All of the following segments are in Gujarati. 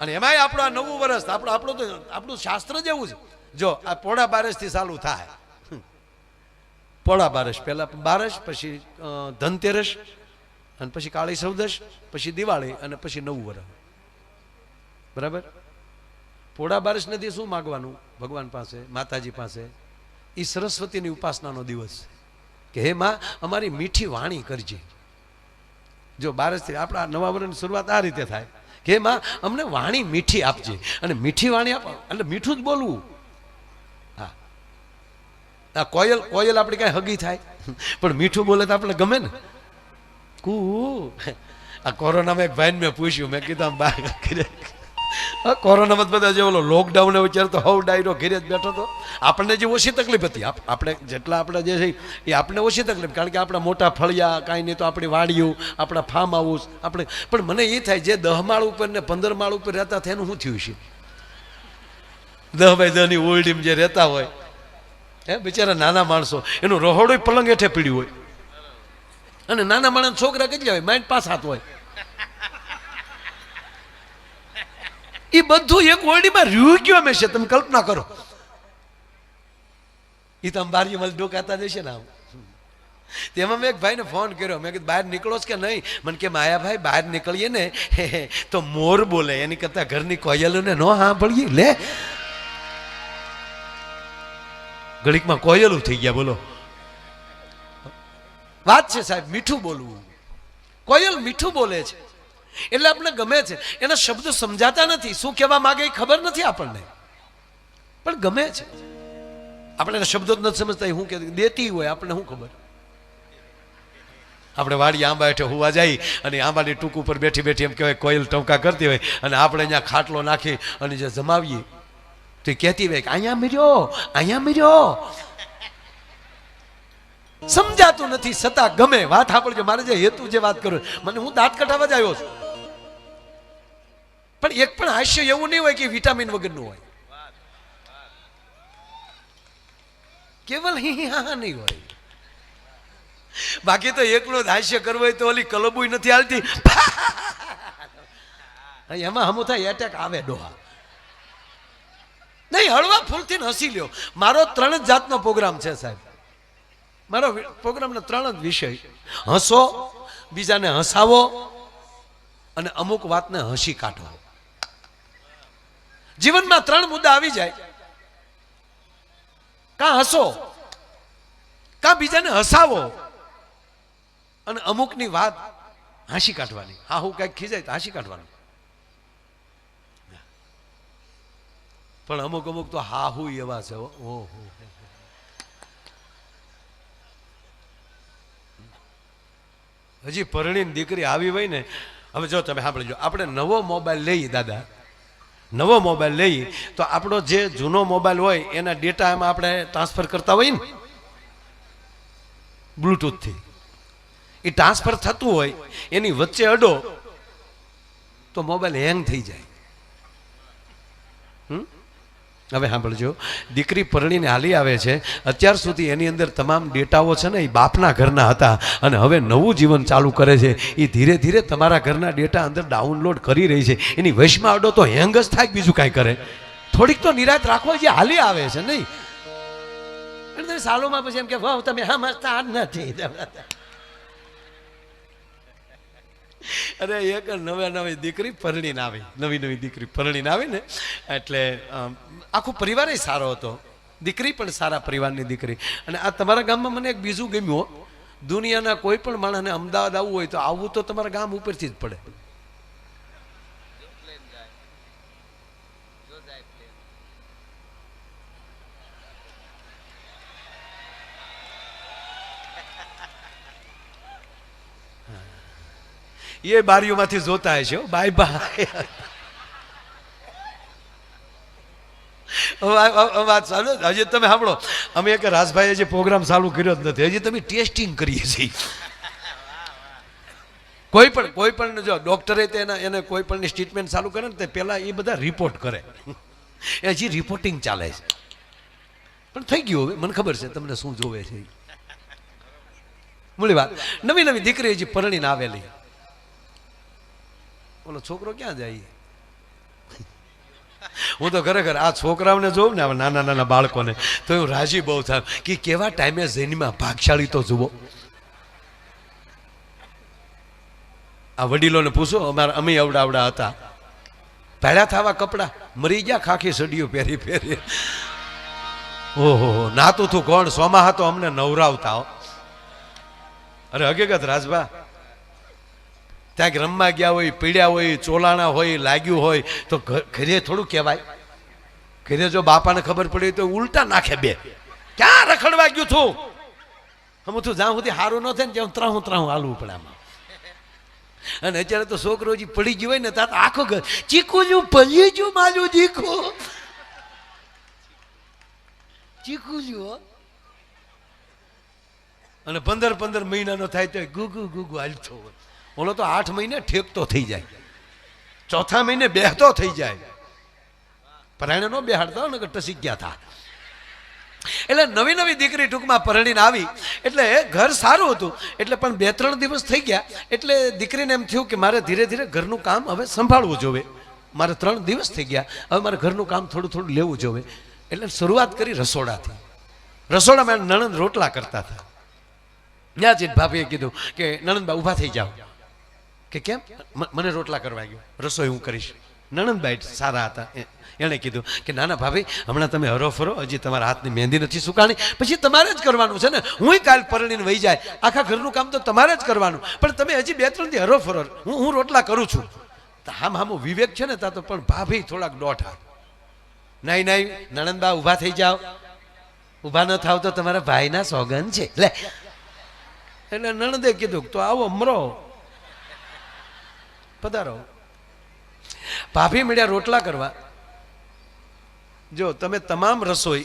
અને એમાંય આપણું આ નવું વર્ષ આપણું આપણું તો આપણું શાસ્ત્ર જેવું છે. જો, આ પોળા બારસથી ચાલુ થાય. પોળા બારસ પહેલાં બારસ, પછી ધનતેરસ, અને પછી કાળી સૌદશ પછી દિવાળી, અને પછી નવું વર્ષ બરાબર? પોળા બારસ નથી શું માગવાનું? ભગવાન પાસે, માતાજી પાસે? એ સરસ્વતીની ઉપાસનાનો દિવસ કે હે માં, અમારી મીઠી વાણી કરજે. જો બારસથી આપણા નવા વર્ષની શરૂઆત આ રીતે થાય. કે માં અમને વાણી મીઠી આપજે. અને મીઠી વાણી આપ એટલે મીઠું જ બોલવું. હા. આ કોયલ કોયલ આપણી કાંઈ હગી થાય. પણ મીઠું બોલે તો આપણે ગમે ને. કુ. આ કોરોનામાં એક ભાઈને મેં પૂછ્યું, મેં કીધું, આમ બહાર કોરોનામાં બધા જે ઓલો લોકડાઉન વિચાર તો હવ ડાયરો ઘેરે જ બેઠો હતો આપણને જે ઓછી તકલીફ હતી આપણે જેટલા આપણે જે છે, એ આપણને ઓછી તકલીફ, કારણ કે આપણા મોટા ફળિયા, કાંઈ નહીં તો આપણી વાડીઓ, આપણા ફાર્મ હાઉસ આપણે, પણ મને એ થાય જે દહ માળ ઉપર ને પંદર માળ ઉપર રહેતા થાય એનું શું થયું છે? દહ બાય દહની ઓરડીમાં જે રહેતા હોય, હે, બિચારા નાના માણસો, એનું રહોડું પલંગ હેઠે પીડ્યું હોય. અને નાના માણસ છોકરા કેટલા હોય? માઇન્ડ પાસ હાથ હોય. એ બધું એક ઓરડીમાં રહ્યું મેં છે? તમે કલ્પના કરો. એ તમે બારીમાં ડોકાતા જશે ને આમ. તેમાં મેં એક ભાઈને ફોન કર્યો. મેં કીધું, બહાર નીકળો કે નહીં? મને કે માયાભાઈ બહાર નીકળીએ ને. તો મોર બોલે. એની કરતા ઘરની કોયલોને ન સાંભળીએ. લે. ઘડીકમાં કોયલું થઈ ગયા, બોલો. વાત છે સાહેબ, મીઠું બોલવું. કોયલ મીઠું બોલે છે. એટલે આપણે ગમે છે. એના શબ્દો સમજાતા નથી. શું કહેવા માંગે એ ખબર નથી આપણને. પણ ગમે છે. આપણે એના શબ્દો જ નથી સમજતા. હું કે દેતી હોય, આપણને શું ખબર? આપણે વાડી આંબા હેઠે હોવા જાય અને આંબાની ટૂંક ઉપર બેઠી બેઠી એમ કહેવાય, કોયલ ટંકા કરતી હોય. અને આપણે અહીંયા ખાટલો નાખી અને જે જમાવીએ. તો કહેતી હોય કે, અહીંયા મર્યો અહીંયા મર્યો. સમજાતું નથી છતાં ગમે. વાત સાંભળજો, મારે જે હેતુ જે વાત કરું મને હું દાંત કઢાવવા જ આવ્યો છું. પણ એક પણ હાસ્ય એવું નહીં હોય કે વિટામિન વગરનું હોય. કેવલ હી હી નહીં હોય. બાકી તો એકલો જ હાસ્ય કરવું હોય તો ઓલી કલબુય નથી હાલતી. એમાં હમું થાય એટેક આવે ડોહા. નહીં, હળવા ફૂલથી હસી લ્યો. મારો ત્રણ જાતનો પ્રોગ્રામ છે સાહેબ. મારો પ્રોગ્રામના ત્રણ જ વિષય. હસો, બીજાને હસાવો અને અમુક વાતને હસી કાઢો. જીવનમાં ત્રણ મુદ્દા આવી જાય. કાં હસો, કાં બીજાને હસાવો અને અમુકની વાત હાંસી કાઢવાની. હા, હું કંઈક ખીજાય તો હાંસી કાઢવાનું. પણ અમુક અમુક તો હા, હું એવા છે. ઓહો. હજી પરણીને દીકરી આવી હોય ને, હવે જો તમે સાંભળજો, આપણે નવો મોબાઈલ લઈએ દાદા. નવો મોબાઈલ લઈએ, તો આપણો જે જૂનો મોબાઈલ હોય, એના ડેટા એમાં આપણે ટ્રાન્સફર કરતા હોય ને બ્લૂટૂથથી એ ટ્રાન્સફર થતું હોય, એની વચ્ચે અડો, તો મોબાઈલ હેંગ થઈ જાય. હમ? હવે સાંભળજો, દીકરી પરણીને હાલી આવે છે. અત્યાર સુધી એની અંદર તમામ ડેટાઓ છે ને એ બાપના ઘરના હતા અને હવે નવું જીવન ચાલુ કરે છે. એ ધીરે ધીરે તમારા ઘરના ડેટા અંદર ડાઉનલોડ કરી રહી છે. એની વશમાં અડો તો હેંગ જ થાય બીજું કાંઈ કરે. થોડીક તો નિરાત રાખો જે હાલી આવે છે નહીં. સાલોમાં પછી એમ કે, વાહ, તમે હા જ નથી. અરે એક નવે નવી દીકરી પરણીને આવી. નવી નવી દીકરી પરણીને આવી ને એટલે આખો પરિવાર સારો હતો. દીકરી પણ સારા પરિવારની દીકરી. અને આ તમારા ગામમાં મને એક બીજું ગમ્યું દુનિયાના કોઈ પણ માણસને અમદાવાદ આવવું હોય તો આવવું તો તમારા ગામ ઉપરથી જ પડે. એ બારીઓમાંથી જોતા હો. બાય બાય વાત ચાલુ હજી તમે સાંભળો. અમે એક રાજભાઈએ જે પ્રોગ્રામ ચાલુ કર્યો જ નથી. હજી તમે ટેસ્ટિંગ કરીએ છીએ. કોઈ પણ કોઈ પણ જો ડોક્ટરે તેના એને કોઈ પણની ટ્રીટમેન્ટ ચાલુ કરે ને તે પહેલાં એ બધા રિપોર્ટ કરે. એ હજી રિપોર્ટિંગ ચાલે છે. પણ થઈ ગયું હવે. મને ખબર છે તમને શું જોવે છે. મૂળી વાત. નવી નવી દીકરી હજી પરણીને આવેલી. ઓલો છોકરો ક્યાં જાય હું તો ખરેખર આ છોકરાઓને જોઉં ને નાના નાના બાળકોને, તો હું રાજી બહુ થાય કે કેવા ટાઈમે જૈનમાં ભાગશાળી તો જુઓ. આ વડીલોને પૂછો, અમારા અમે અવડા અવડા હતા. પહેલા થવા કપડા? મરી ગયા ખાખી સડીઓ પહેરી પહેરી. ઓહો, નાતું તું કોણ? સોમાહા તો અમને નવરાવતા અરે હકીકત, રાજભા ત્યાં રમવા ગયા હોય, પીડ્યા હોય, ચોલાણા હોય, લાગ્યું હોય, તો ઘરે થોડું કહેવાય. ઘરે જો બાપાને ખબર પડી તો ઉલટા નાખે બે. ક્યાં રખડવા ગયું છું હું તું જ્યાં સુધી સારું ન થાય ને ત્યાં ત્રાહું ત્રાહું હાલવું પડે આમાં. અને અત્યારે તો છોકરો જે પડી ગયો હોય ને ત્યાં તો આખો ઘર ચીકુ જો પલી જો મારું ચીકુ ચીકુ જો અને પંદર પંદર મહિનાનો થાય તો ગુગુ ગુગુ હાલતો હોય. ઓલો તો આઠ મહિને ઠેકતો થઈ જાય. ચોથા મહિને બેહતો થઈ જાય. પરાણે નો બેહાડતા ને ટસી ગયા હતા એટલે નવી નવી દીકરી ટૂંકમાં પરણીને આવી. એટલે ઘર સારું હતું. એટલે પણ બે ત્રણ દિવસ થઈ ગયા. એટલે દીકરીને એમ થયું કે મારે ધીરે ધીરે ઘરનું કામ હવે સંભાળવું જોવે. મારે ત્રણ દિવસ થઈ ગયા. હવે મારે ઘરનું કામ થોડું થોડું લેવું જોવે. એટલે શરૂઆત કરી રસોડાથી. રસોડામાં નણંદ રોટલા કરતા હતા ત્યાં જ ભાભીએ કીધું કે, નણંદબા, ઊભા થઈ જાઓ. કે કેમ? મને રોટલા કરવા ગયો. રસોઈ હું કરીશ. નણંદબાઈ સારા હતા. એણે કીધું કે, નાના ભાભી, હમણાં તમે હરો ફરો. હજી તમારા હાથની મહેંદી નથી સુકાણી. પછી તમારે જ કરવાનું છે ને. હું કાલ પરણીને વહી જાય. આખા ઘરનું કામ તો તમારે જ કરવાનું. પણ તમે હજી બે ત્રણથી હરો ફરો. હું હું રોટલા કરું છું. હામ હામો વિવેક છે ને, તા તો પણ ભાભી થોડાક દોઢા નહીં નહીં નણંદબા ઊભા થઈ જાઓ. ઊભા ન થાવ તો તમારા ભાઈના સોગન છે. લે. એટલે નણંદે કીધું, તો આવો, મરો. પધારો. ભાભી મળ્યા રોટલા કરવા. જો તમે તમામ રસોઈ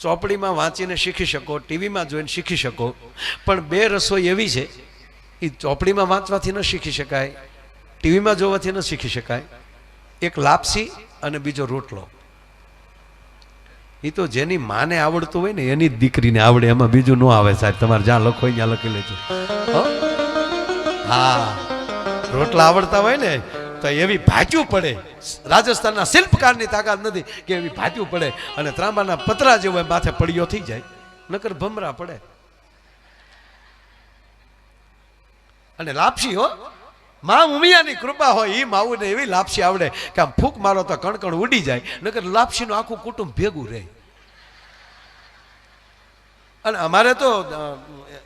ચોપડીમાં વાંચીને શીખી શકો, ટીવીમાં જોઈને શીખી શકો, પણ બે રસોઈ એવી છે એ ચોપડીમાં વાંચવાથી ન શીખી શકાય, ટીવીમાં જોવાથી ન શીખી શકાય. એક લાપસી અને બીજો રોટલો. એ તો જેની માને આવડતું હોય ને, એની જ દીકરીને આવડે, એમાં બીજું ન આવે સાહેબ. તમારે જ્યાં લખો ત્યાં લખી લેજો. હો? રોટલા આવડતા હોય ને, તો એવી ભાજ્યું પડે. રાજસ્થાનના શિલ્પકારની તાકાત નથી કે એવી ભાજ્યું પડે અને ત્રાંબાના પતરા જેવો માથે પડ્યો થઈ જાય. નકર ભમરા પડે. અને લાપસી હો. મા ઉમિયાની કૃપા હોય એ માવુને એવી લાપસી આવડે કે આમ ફૂંક મારો તો કણકણ ઉડી જાય. નકર લાપસીનું આખું કુટુંબ ભેગું રહે. અને અમારે તો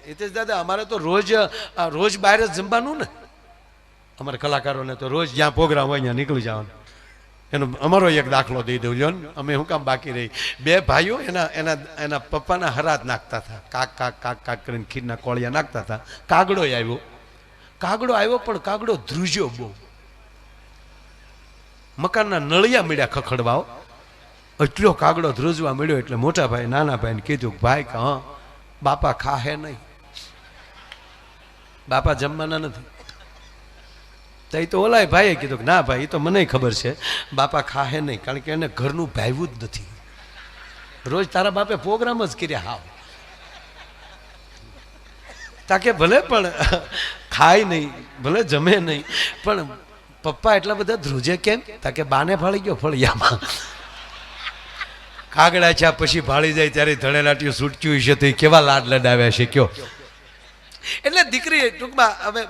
હિતેશ દાદા, અમારે તો રોજ રોજ બહાર જ જમવાનું ને. અમારા કલાકારોને તો રોજ જ્યાં પ્રોગ્રામ હોય ત્યાં નીકળી જવાનું. એનો અમારો એક દાખલો દઈ દઉં લ્યો ને અમે શું કામ બાકી રહી? બે ભાઈઓ એના એના એના પપ્પાના હરાત નાખતા હતા. કાક કાક કાક કાક કરીને ખીરના કોળિયા નાખતા હતા. કાગડો આવ્યો કાગડો આવ્યો પણ કાગડો ધ્રુજ્યો બહુ. મકાનના નળિયા મળ્યા ખખડવાઓ એટલો કાગડો ધ્રુજવા મળ્યો એટલે મોટા ભાઈ, નાના ભાઈને કીધું ભાઈ કે હા બાપા ખાહે નહીં. બાપા જમવાના નથી. તો એ તો ઓલાય ભાઈએ કીધું કે, ના ભાઈ એ તો મને ખબર છે. બાપા ખાહે નહીં, કારણ કે એને ઘરનું ભાવ્યું જ નથી. રોજ તારા બાપે પ્રોગ્રામ જ કર્યા હાવ. તાકે ભલે પણ ખાય નહીં, ભલે જમે નહીં, પણ પપ્પા એટલા બધા ધ્રુજે કેમ? તાકે બાને ફાળી ગયો ફળિયામાં. કાગડા છે પછી ભાળી જાય ત્યારે ધણેલાટીઓ છૂટક્યું છે તો એ કેવા લાડ લડાવ્યા છે, કયો? એટલે દીકરી ટૂંકમાં અમે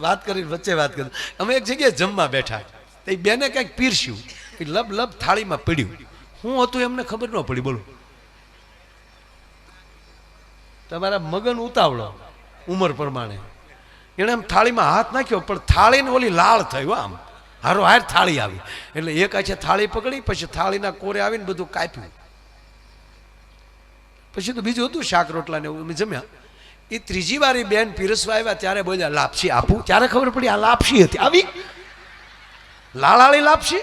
વાત કરી, વચ્ચે વાત કરી. અમે એક જગ્યાએ જમવા બેઠા તો એ બેને કંઈક પીરસ્યું. એ લબ લબ થાળીમાં પડ્યું. હું હતું એમને ખબર ન પડી, બોલો. તમારા મગન ઉતાવળો ઉંમર પ્રમાણે. એણે આમ થાળીમાં હાથ નાખ્યો, પણ થાળીને ઓલી લાળ થયું આમ. હારો હાર થાળી આવી. એટલે એક આછે થાળી પકડી, પછી થાળીના કોરે આવીને બધું કાપ્યું. પછી તો બીજું હતું શાક રોટલા ને એવું, અમે જમ્યા. એ ત્રીજી વાર એ બેન પીરસવા આવ્યા, ત્યારે બોલ્યા, લાપસી આપું. ત્યારે ખબર પડી, આ લાપસી હતી. આવી? લાળાળી લાપસી?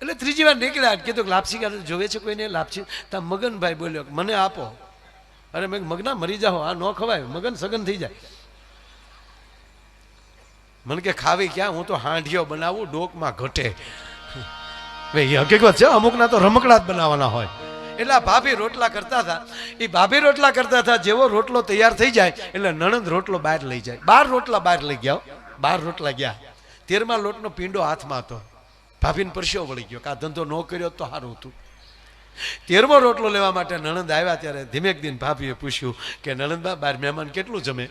એટલે ત્રીજી વાર નીકળ્યા કીધું લાપસી જોવે છે કોઈને? લાપસી. તા મગનભાઈ બોલ્યો મને આપો. અરે મેં મગના મરી જાઓ, આ ન ખવાય, મગન સગન થઈ જાય. મને કે, ખાવી ક્યાં? હું તો હાંઢિયો બનાવું, ડોકમાં ઘટે. એ હકીકત છે, અમુકના તો રમકડા જ બનાવવાના હોય. એટલે ભાભી રોટલા કરતા હતા. એ ભાભી રોટલા કરતા હતા, જેવો રોટલો તૈયાર થઈ જાય, એટલે નણંદ રોટલો બહાર લઈ જાય. બાર રોટલા બહાર લઈ ગયા. બાર રોટલા ગયા. તેરમા લોટનો પીંડો હાથમાં હતો. ભાભીને પરસ્યો વળી ગયો કે આ ધંધો ન કર્યો તો સારું હતું. તેરમો રોટલો લેવા માટે નણંદ આવ્યા ત્યારે ધીમેક દિન ભાભીએ પૂછ્યું કે નણંદબા બાર મહેમાન કેટલું જમે?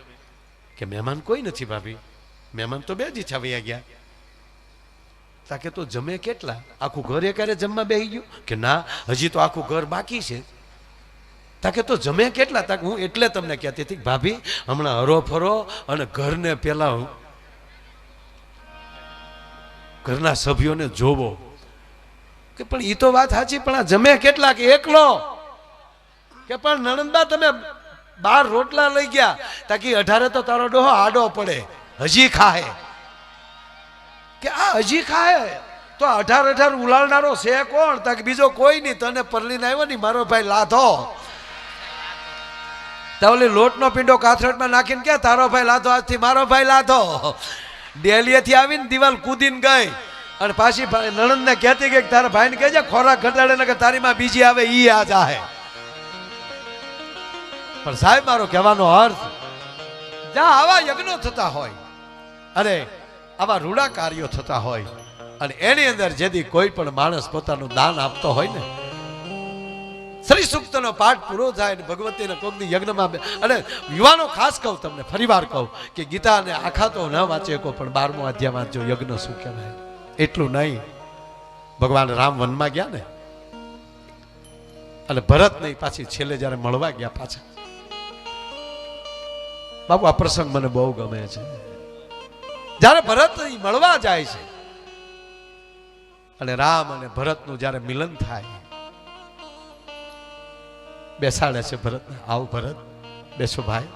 કે મહેમાન કોઈ નથી ભાભી. મહેમાન તો બે જ ઈચ્છા ગયા. તાકે તો જમે કેટલા? આખું ઘર એકારે જમવા બેસી ગયું? કે ના, હજી તો આખું ઘર બાકી છે. તાકે તો જમે કેટલા? તાક હું એટલે તમને કહેતી હતી ભાભી, હમણાં હરો ફરો અને ઘરને પેલા ઘરના સભ્યોને જોવો. કે પણ એ તો વાત સાચી, પણ આ જમે કેટલા? કે એકલો? કે પણ નણંદા તમે બાર રોટલા લઈ ગયા? તાકી અઢારે તો તારો ડોહો આડો પડે. હજી ખાહે. કે આ હજી ખાય. તો અઢાર અઢાર ઉલાળનારો છે કોણ? તાકે બીજો કોઈ નહીં. તને પરલીને આવ્યો નહીં મારો ભાઈ લાધો. તો ઓલી લોટનો પીંડો કાથરટમાં નાખીને કે તારો ભાઈ લાધો, આજથી મારો ભાઈ લાધો. ડેલીએથી આવીને દિવાલ કૂદીને ગઈ. અને પાછી નણંદને કહેતી કે તારા ભાઈને કહેજે, ખોરાક ઘટાડે ને કે તારી માં બીજી આવે, ઈ આ જાહે. પણ સાહેબ, મારો કહેવાનો અર્થ, જ્યાં આવા યજ્ઞો થતા હોય અને આવા રૂડા કાર્યો થતા હોય અને એની અંદર જેથી કોઈ પણ માણસ પોતાનું દાન આપતો હોય ને, શ્રી સૂક્તનો પાઠ પૂરો થાય ને ભગવતીના કોકની યજ્ઞમાં અને યુવાનો ખાસ કહું તમને, ફરીવાર કહું કે ગીતાને આખા તો ન વાંચે કો પણ બારમો અધ્યાય વાંચજો, યજ્ઞ શું કહેવાય? એટલું નહીં. ભગવાન રામ વનમાં ગયા ને, અને ભરત નહીં પાછી છેલ્લે જ્યારે મળવા ગયા પાછા. બાપુ, આ પ્રસંગ મને બહુ ગમે છે. જ્યારે ભરત મળવા જાય છે, અને રામ અને ભરતનું જ્યારે મિલન થાય, બેસાડે છે ભરત, આવ ભરત, બેસો ભાઈ.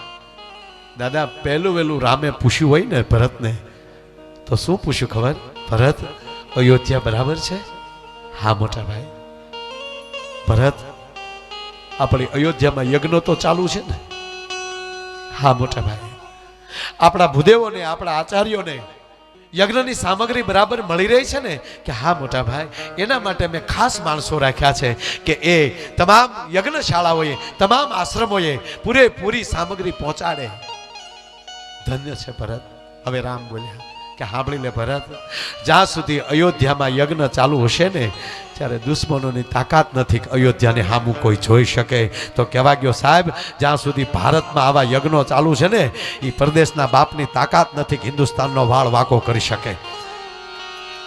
દાદા, પહેલું વહેલું રામે પૂછ્યું હોય ને ભરતને, તો શું પૂછ્યું ખબર? ભરત, અયોધ્યા બરાબર છે? હા, મોટા ભાઈ. ભરત, આપણી અયોધ્યામાં યજ્ઞ તો ચાલુ છે ને? હા, મોટા ભાઈ. આપણા ભૂદેવોને, આપણા આચાર્યોને યજ્ઞની સામગ્રી બરાબર મળી રહી છે ને? કે હા, મોટા ભાઈ, એના માટે મેં ખાસ માણસો રાખ્યા છે કે એ તમામ યજ્ઞશાળાઓએ, તમામ આશ્રમોએ પૂરેપૂરી સામગ્રી પહોંચાડે. ધન્ય છે ભરત. હવે રામ બોલ્યા. કે સાંભળી લે ભરત, જ્યાં સુધી અયોધ્યામાં યજ્ઞ ચાલુ હશે ને, ત્યારે દુશ્મનોની તાકાત નથી અયોધ્યાને હામું કોઈ જોઈ શકે. તો કહેવા ગયો, સાહેબ, જ્યાં સુધી ભારતમાં આવા યજ્ઞો ચાલુ છે ને એ પ્રદેશના બાપની તાકાત નથી હિન્દુસ્તાનનો વાળ વાંકો કરી શકે.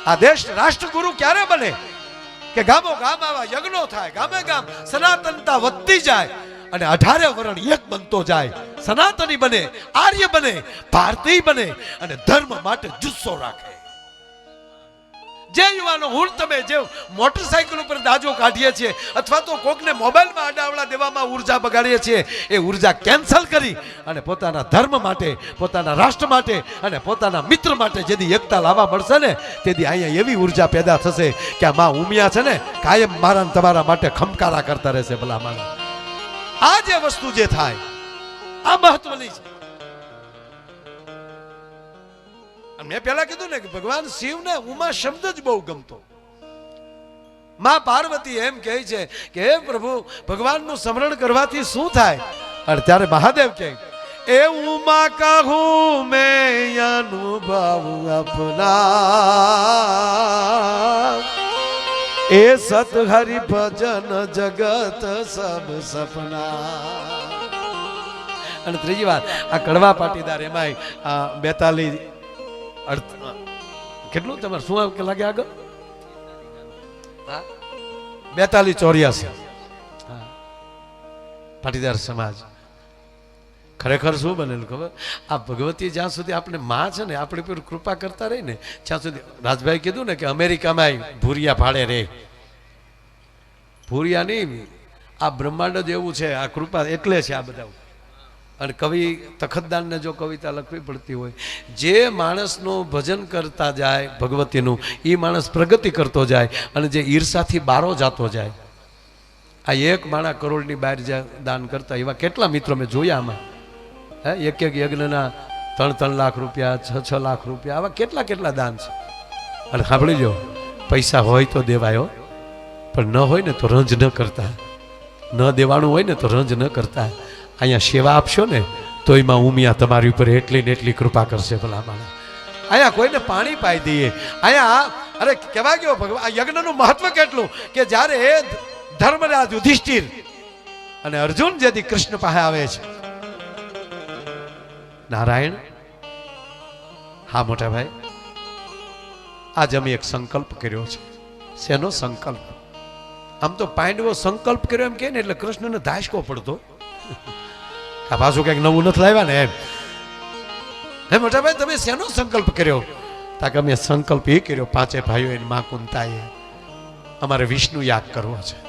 આ દેશ રાષ્ટ્રગુરુ ક્યારે બને? કે ગામો ગામ આવા યજ્ઞો થાય ગામે ગામ સનાતનતા વધતી જાય અને અઢારે વરણ એક બનતો જાય. સનાતની બને, આર્ય બને, ભારતીય બને અને ધર્મ માટે જુસ્સો રાખે. જે યુવાનો, હું તમે જે મોટરસાયકલ ઉપર દાજો કાઢીએ છીએ અથવા તો કોકને મોબાઈલમાં આડાવડા દેવામાં ઊર્જા બગાડીએ છીએ, એ ઊર્જા કેન્સલ કરી અને પોતાના ધર્મ માટે, પોતાના રાષ્ટ્ર માટે અને પોતાના મિત્ર માટે જેથી એકતા લાવવા મળશે ને, તેથી અહીંયા એવી ઊર્જા પેદા થશે કે આ માં ઉમિયા છે ને, કાયમ મારા તમારા માટે ખમકારા કરતા રહેશે ભલા માણસ આ જે વસ્તુ જે થાય, આ મહત્વની છે. મેં પેલા કીધું ને કે ભગવાન શિવને ઉમા શબ્દ જ બહુ ગમતો. માં પાર્વતી એમ કહે છે કે, હે પ્રભુ, ભગવાનનું સ્મરણ કરવાથી શું થાય? અને ત્યારે મહાદેવ કહે, એ ઉમા કહું મેં અનુભવ અપના એ સત હરિ ભજન જગત સબ સપના. અને ત્રીજી વાત, આ કડવા પાટીદાર એમાંય, આ બેતાલી અર્થ કેટલું તમારે, શું કે લાગે આગળ? બેતાલી ચોર્યાસી. પાટીદાર સમાજ. ખરેખર શું બનેલું ખબર? આ ભગવતી જ્યાં સુધી આપણે માં છે ને, આપણી પર કૃપા કરતા રહી ને, ત્યાં સુધી રાજભાઈ કીધું ને કે અમેરિકામાં ભૂરિયા ભાડે રે. ભૂરિયા નહીં, આ બ્રહ્માંડ જ એવું છે, આ કૃપા એટલે છે આ બધા. અને કવિ તખતદાનને જો કવિતા લખવી પડતી હોય, જે માણસનું ભજન કરતા જાય ભગવતીનું એ માણસ પ્રગતિ કરતો જાય અને જે ઈર્ષાથી બારો જાતો જાય. આ એક માણા કરોડની બહાર જ્યાં દાન કરતા, એવા કેટલા મિત્રો મેં જોયા આમાં. હે, એક એક યજ્ઞના ત્રણ ત્રણ લાખ રૂપિયા, છ છ લાખ રૂપિયા, આવા કેટલા કેટલા દાન છે? અને સાંભળી જો પૈસા હોય તો દેવાયો, પણ ન હોય ને તો રંજ ન કરતા. ન દેવાનું હોય ને તો રંજ ન કરતા. અહીંયા સેવા આપશો ને, તો એમાં ઉમિયા તમારી ઉપર એટલી ને એટલી કૃપા કરશે ભલા માણસ અહીંયા કોઈને પાણી પાઈ દઈએ. અહીંયા, અરે કહેવા ગયો ભગવાન? આ યજ્ઞનું મહત્વ કેટલું? કે જ્યારે ધર્મરાજ યુધિષ્ઠિર અને અર્જુન જેથી કૃષ્ણ પાસે આવે છે નારાયણ? હા, મોટા ભાઈ. આજે અમે એક સંકલ્પ કર્યો છે. શેનો સંકલ્પ? આમ તો પાંડવો સંકલ્પ કર્યો એમ કે ને એટલે કૃષ્ણને ધાસકો પડતો. આ પાછું કંઈક નવું નથી લાવ્યા ને એમ. હે, મોટા ભાઈ, તમે શેનો સંકલ્પ કર્યો? તાકે અમે સંકલ્પ એ કર્યો, પાંચે ભાઈઓ એની મા કુંતાએ. અમારે વિષ્ણુ યાગ કરવો છે.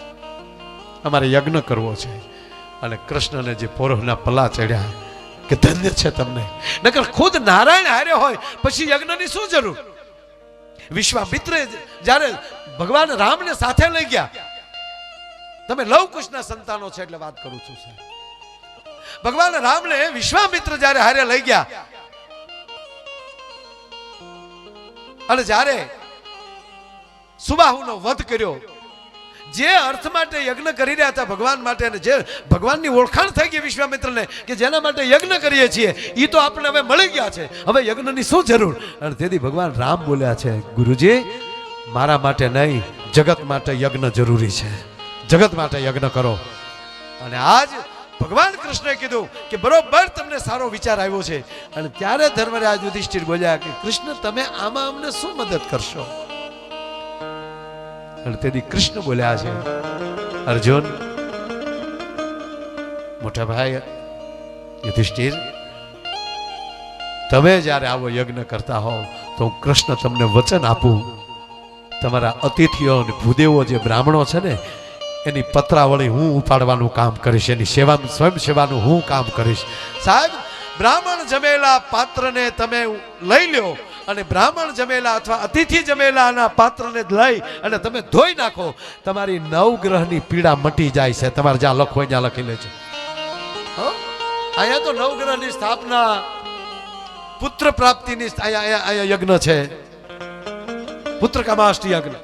અમારે યજ્ઞ કરવો છે. અને કૃષ્ણને જે પોરોહના પલા ચડ્યા કે ધન્ય છે તમને. નકર ખુદ નારાયણ હારે હોય, પછી યજ્ઞની શું જરૂર? વિશ્વામિત્ર જ્યારે ભગવાન રામને સાથે લઈ ગયા, તમે લવ કુશના સંતાનો છે એટલે વાત કરું છું, સાહેબ. ભગવાન રામને વિશ્વામિત્ર જ્યારે હારે લઈ ગયા, અને જ્યારે સુબાહુનો વધ કર્યો જે અર્થ માટે યજ્ઞ કરી રહ્યા હતા ભગવાન માટે અને જે ભગવાનની ઓળખાણ થઈ ગઈ વિશ્વામિત્રને કે જેના માટે યજ્ઞ કરીએ છીએ એ તો આપણે હવે મળી ગયા છે. હવે યજ્ઞની શું જરૂર? અને તેથી ભગવાન રામ બોલ્યા છે, ગુરુજી, મારા માટે નહીં, જગત માટે યજ્ઞ જરૂરી છે. જગત માટે યજ્ઞ કરો. અને આજ ભગવાન કૃષ્ણએ કીધું કે બરોબર તમને સારો વિચાર આવ્યો છે. અને ત્યારે ધર્મરાજ યુધિષ્ઠિર બોલ્યા કે, કૃષ્ણ, તમે આમાં અમને શું મદદ કરશો? અને તેથી કૃષ્ણ બોલ્યા છે, અર્જુન, મોટા ભાઈ, યુધિષ્ઠિર, તમે જ્યારે આવો યજ્ઞ કરતા હોવ, તો હું કૃષ્ણ તમને વચન આપું. તમારા અતિથિઓ અને ભૂદેવો જે બ્રાહ્મણો છે ને, એની પત્રાવળી હું ઉપાડવાનું કામ કરીશ, એની સેવા, સ્વયં સેવાનું હું કામ કરીશ. સાહેબ, બ્રાહ્મણ જમેલા પાત્રને તમે લઈ લ્યો. અને બ્રાહ્મણ જમેલા અથવા અતિથિ જમેલાના પાત્રને લઈ અને તમે ધોઈ નાખો. તમારી નવગ્રહની પીડા મટી જાય છે. તમારે જ્યાં લખો હોય ત્યાં લખી લેજો? અહીંયા તો નવગ્રહની સ્થાપના પુત્ર પ્રાપ્તિની અહીંયા અહીંયા યજ્ઞ છે. પુત્ર કામાષ્ટી યજ્ઞ.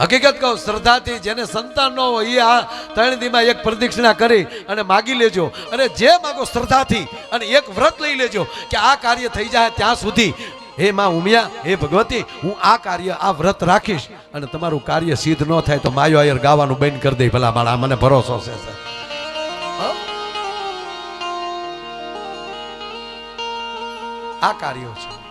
હકીકત કહું, શ્રદ્ધાથી જેને સંતાન ન હોય એ આ ત્રણ દીમાં એક પ્રદક્ષિણા કરી અને માગી લેજો. અને જે માગો શ્રદ્ધાથી અને એક વ્રત લઈ લેજો કે આ કાર્ય થઈ જાય ત્યાં સુધી. હે માં ઉમિયા, હે ભગવતી, હું આ કાર્ય, આ વ્રત રાખીશ અને તમારું કાર્ય સિદ્ધ ન થાય તો માયો આયર ગાવાનું બંધ કરી દે ભલા મારા મને ભરોસો છે આ કાર્યો છે.